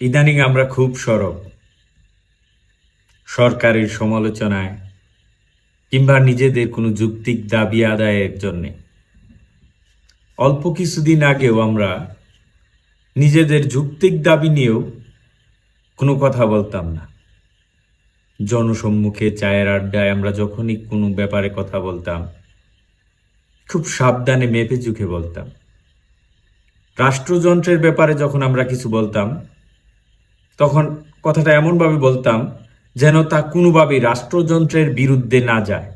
ইদানিং আমরা খুব সরব। সরকারের সমালোচনায় কিংবা নিজেদের কোনো যুক্তিক দাবি আদায়ের জন্যে। অল্প কিছুদিন আগেও আমরা নিজেদের যুক্তিক দাবি নিয়েও কোনো কথা বলতাম না। জনসম্মুখে চায়ের আড্ডায় আমরা যখনই কোনো ব্যাপারে কথা বলতাম, খুব সাবধানে মেপে চুখে বলতাম। রাষ্ট্রযন্ত্রের ব্যাপারে যখন আমরা কিছু বলতাম তখন কথাটা এমনভাবে বলতাম যেন তা কোনোভাবেই রাষ্ট্রযন্ত্রের বিরুদ্ধে না যায়।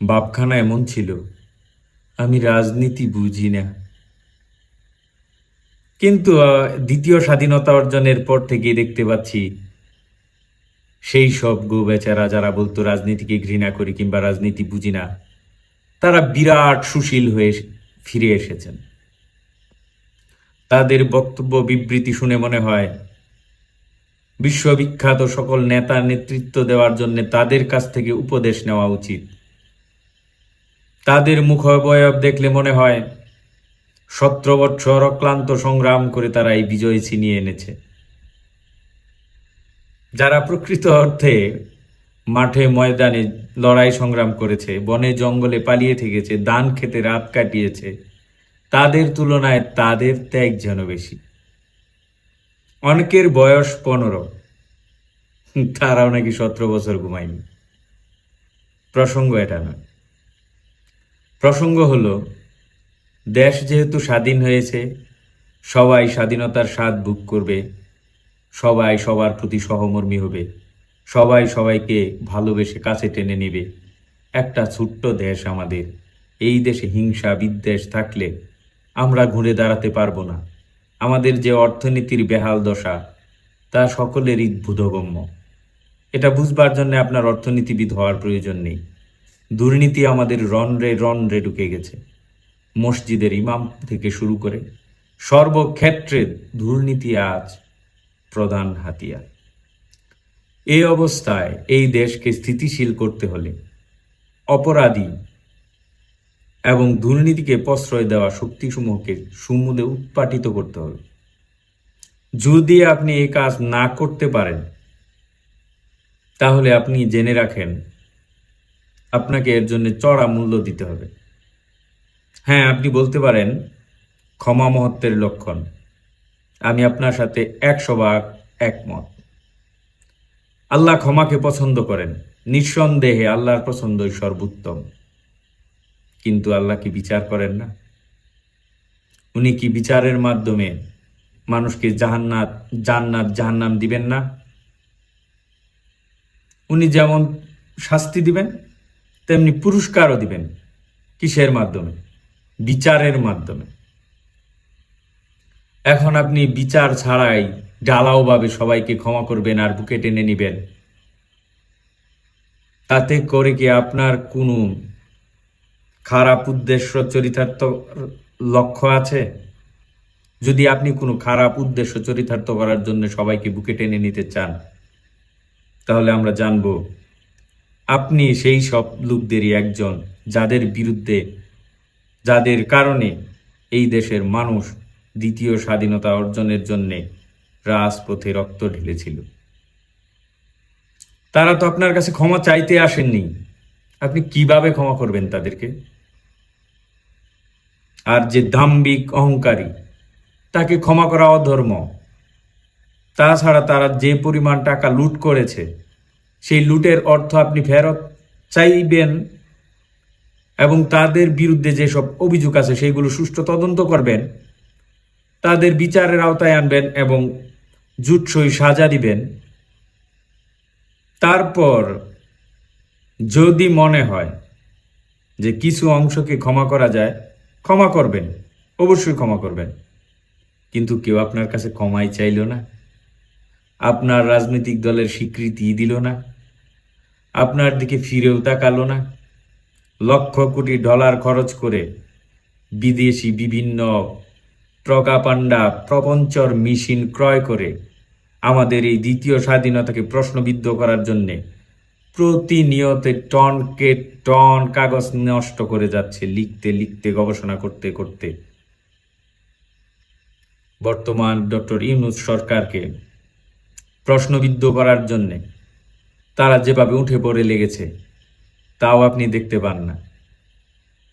বাপখানা এমন ছিল, আমি রাজনীতি বুঝি না। কিন্তু দ্বিতীয় স্বাধীনতা অর্জনের পর থেকে দেখতে পাচ্ছি, সেই সব গো বেচারা যারা বলতো রাজনীতিকে ঘৃণা করি কিংবা রাজনীতি বুঝি না, তারা বিরাট সুশীল হয়ে ফিরে এসেছেন। তাদের বক্তব্য বিবৃতি শুনে মনে হয়, বিশ্ববিখ্যাত সকল নেতা নেতৃত্ব দেওয়ার জন্য তাদের কাছ থেকে উপদেশ নেওয়া উচিত। তাদের মুখবয়ব দেখলে মনে হয়, সতেরো বৎসর অক্লান্ত সংগ্রাম করে তারা এই বিজয় ছিনিয়ে এনেছে। যারা প্রকৃত অর্থে মাঠে ময়দানে লড়াই সংগ্রাম করেছে, বনে জঙ্গলে পালিয়ে থেকেছে দান খেতে রাত কাটিয়েছে তাদের তুলনায় তাদের ত্যাগ যেন বেশি। অনেকের বয়স পনেরো। তারাও নাকি সতেরো বছর ঘুমায়নি। প্রসঙ্গ এটা নয়। প্রসঙ্গ হলো, দেশ যেহেতু স্বাধীন হয়েছে, সবাই স্বাধীনতার স্বাদ বুক করবে, সবাই সবার প্রতি সহমর্মী হবে, সবাই সবাইকে ভালোবেসে কাছে টেনে নেবে। একটা ছোট্ট দেশ আমাদের, এই দেশে হিংসা বিদ্বেষ থাকলে আমরা ঘুরে দাঁড়াতে পারব না। আমাদের যে অর্থনীতির বেহাল দশা, তা সকলেরই বোধগম্য। এটা বুঝবার জন্য আপনার অর্থনীতিবিদ হওয়ার প্রয়োজন নেই। দুর্নীতি আমাদের রনরে রনরে ঢুকে গেছে। মসজিদের ইমাম থেকে শুরু করে সর্বক্ষেত্রে দুর্নীতি আজ প্রধান হাতিয়ার। এই অবস্থায় এই দেশকে স্থিতিশীল করতে হলে অপরাধী এবং দুর্নীতিকে প্রশ্রয় দেওয়া শক্তিসমূহকে সমূলে উৎপাটিত করতে হবে। যদি আপনি এই কাজ না করতে পারেন, তাহলে আপনি জেনে রাখেন, আপনাকে এর জন্য চড়া মূল্য দিতে হবে। হ্যাঁ আপনি বলতে পারেন, ক্ষমা মহত্বের লক্ষণ। আমি আপনার সাথে একশো ভাগ একমত। আল্লাহ ক্ষমাকে পছন্দ করেন। নিঃসন্দেহে আল্লাহর পছন্দই সর্বোত্তম। কিন্তু আল্লাহ কি বিচার করেন না? উনি কি বিচারের মাধ্যমে মানুষকে জাহান্নাত, জান্নাত, জাহান্নাম দিবেন না? উনি যেমন শাস্তি দিবেন, তেমনি পুরস্কারও দিবেন কিসের মাধ্যমে? বিচারের মাধ্যমে। এখন আপনি বিচার ছাড়াই ডালাওভাবে সবাইকে ক্ষমা করবেন আর বুকে টেনে নিবেন। তাতে করে কি আপনার কোনো খারাপ উদ্দেশ্য চরিতার্থ লক্ষ্য আছে? যদি আপনি কোনো খারাপ উদ্দেশ্য চরিতার্থ করার জন্য সবাইকে বুকে টেনে নিতে চান, তাহলে আমরা জানব, আপনি সেই সব লোকদেরই একজন যাদের বিরুদ্ধে, যাদের কারণে এই দেশের মানুষ দ্বিতীয় স্বাধীনতা অর্জনের জন্যে রাজপথে রক্ত ঢেলেছিল। তারা তো আপনার কাছে ক্ষমা চাইতে আসেননি। আপনি কীভাবে ক্ষমা করবেন তাদেরকে? আর যে দাম্বিক অহংকারী, তাকে ক্ষমা করা অধর্ম। তাছাড়া তারা যে পরিমাণ টাকা লুট করেছে, সেই লুটের অর্থ আপনি ফেরত চাইবেন এবং তাদের বিরুদ্ধে যেসব অভিযোগ আছে, সেইগুলো সুষ্ঠু তদন্ত করবেন। তাদের বিচারের আওতায় আনবেন এবং জুটসই সাজা দিবেন। তারপর যদি মনে হয় যে কিছু অংশকে ক্ষমা করা যায় ক্ষমা করবেন, অবশ্যই ক্ষমা করবেন। কিন্তু কেউ আপনার কাছে ক্ষমাই চাইল না। আপনার রাজনৈতিক দলের স্বীকৃতি দিল না। আপনার দিকে ফিরেও তাকালো না। লক্ষ কোটি ডলার খরচ করে বিদেশি বিভিন্ন প্রকাপান্ডা প্রপঞ্চর মেশিন ক্রয় করে আমাদের এই দ্বিতীয় স্বাধীনতাকে প্রশ্নবিদ্ধ করার জন্যে প্রতিনিয়ত টনকে টন কাগজ নষ্ট করে যাচ্ছে লিখতে লিখতে, গবেষণা করতে করতে। বর্তমান ডক্টর ইউনুস সরকারকে প্রশ্নবিদ্ধ করার জন্যে তারা যেভাবে উঠে পড়ে লেগেছে, তাও আপনি দেখতে পান না।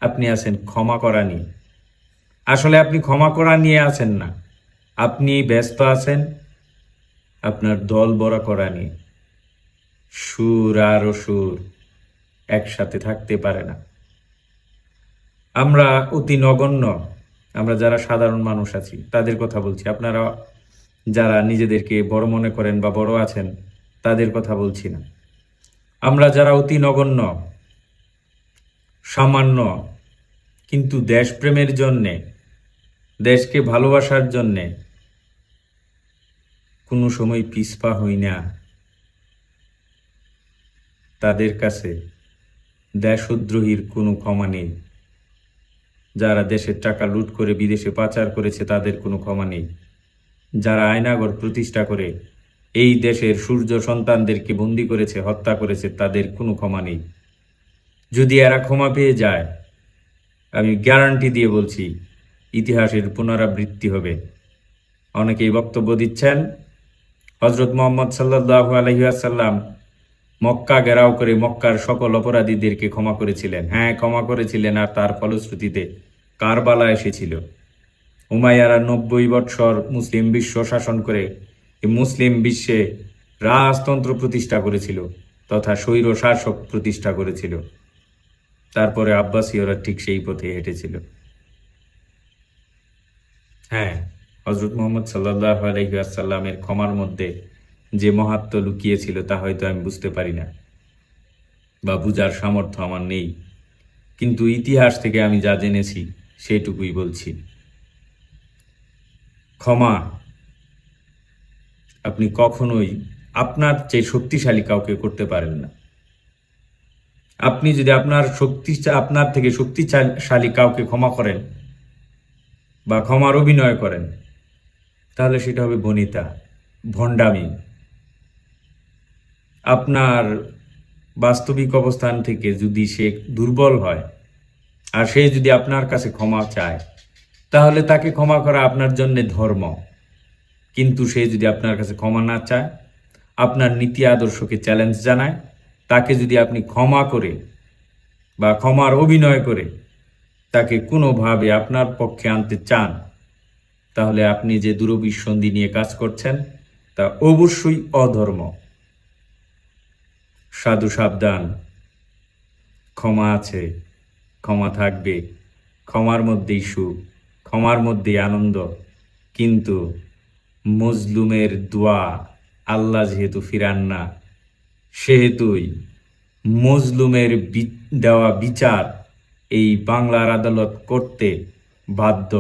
আপনি আছেন ক্ষমা করা নিয়ে। আসলে আপনি ক্ষমা করা নিয়ে আছেন না। আপনি ব্যস্ত আছেন, আপনার দল বড়া করা নিয়ে। সুর আর সুর একসাথে থাকতে পারে না। আমরা অতি নগণ্য, আমরা যারা সাধারণ মানুষ আছি, তাদের কথা বলছি। আপনারা যারা নিজেদেরকে বড় মনে করেন বা বড় আছেন, তাদের কথা বলছি না। আমরা যারা অতি নগণ্য, সামান্য, কিন্তু দেশপ্রেমের জন্যে, দেশকে ভালোবাসার জন্যে, কোনো সময় পিছপা হই না। তাদের কাছে দেশদ্রোহীর কোনো ক্ষমা নেই। যারা দেশের টাকা লুট করে বিদেশে পাচার করেছে, তাদের কোনো ক্ষমা নেই। যারা আয়নাগর প্রতিষ্ঠা করে এই দেশের সূর্য সন্তানদেরকে বন্দি করেছে, হত্যা করেছে, তাদের কোনো ক্ষমা নেই। যদি এরা ক্ষমা পেয়ে যায়, আমি গ্যারান্টি দিয়ে বলছি, ইতিহাসের পুনরাবৃত্তি হবে। অনেকেই বক্তব্য দিচ্ছেন হজরত মোহাম্মদ সাল্লাহ আলহিহাসাল্লাম মক্কা ঘেরাও করে মক্কার সকল অপরাধীদেরকে ক্ষমা করেছিলেন। হ্যাঁ ক্ষমা করেছিলেন আর তার ফলশ্রুতিতে কারবালা এসেছিল। উমাইয়ারা নব্বই বৎসর মুসলিম বিশ্ব শাসন করে মুসলিম বিশ্বে রাজতন্ত্র প্রতিষ্ঠা করেছিল তথা স্বৈর শাসক প্রতিষ্ঠা করেছিল। তারপরে আব্বাসীয়রা ঠিক সেই পথে হেঁটেছিল। হ্যাঁ হজরত মোহাম্মদ সাল্লাহ আলহিহাসাল্লামের ক্ষমার মধ্যে যে মহাত্ম লুকিয়েছিল তা হয়তো আমি বুঝতে পারি না। বা বুঝার সামর্থ্য আমার নেই। কিন্তু ইতিহাস থেকে আমি যা জেনেছি, সেটুকুই বলছি। ক্ষমা, আপনি কখনোই আপনার চেয়ে শক্তিশালী কাউকে করতে পারেন না। আপনি যদি আপনার শক্তি, আপনার থেকে শক্তিশালী কাউকে ক্ষমা করেন বা ক্ষমার অভিনয় করেন, তাহলে সেটা হবে বনিতা, ভণ্ডামি। আপনার বাস্তবিক অবস্থান থেকে যদি সে দুর্বল হয়, আর সে যদি আপনার কাছে ক্ষমা চায়, তাহলে তাকে ক্ষমা করা আপনার জন্য ধর্ম। কিন্তু সে যদি আপনার কাছে ক্ষমা না চায়, আপনার নীতি আদর্শকে চ্যালেঞ্জ জানায়, তাকে যদি আপনি ক্ষমা করে বা ক্ষমার অভিনয় করে তাকে কোনোভাবে আপনার পক্ষে আনতে চান, তাহলে আপনি যে দূরবিসন্ধি নিয়ে কাজ করছেন, তা অবশ্যই অধর্ম। সাধু সাবধান। ক্ষমা আছে, ক্ষমা থাকবে, ক্ষমার মধ্যেই সুখ, ক্ষমার মধ্যেই আনন্দ। কিন্তু মজলুমের দোয়া আল্লাহ যেহেতু ফিরান না, সেহেতুই মজলুমের দেওয়া বিচার এই বাংলার আদালত করতে বাধ্য।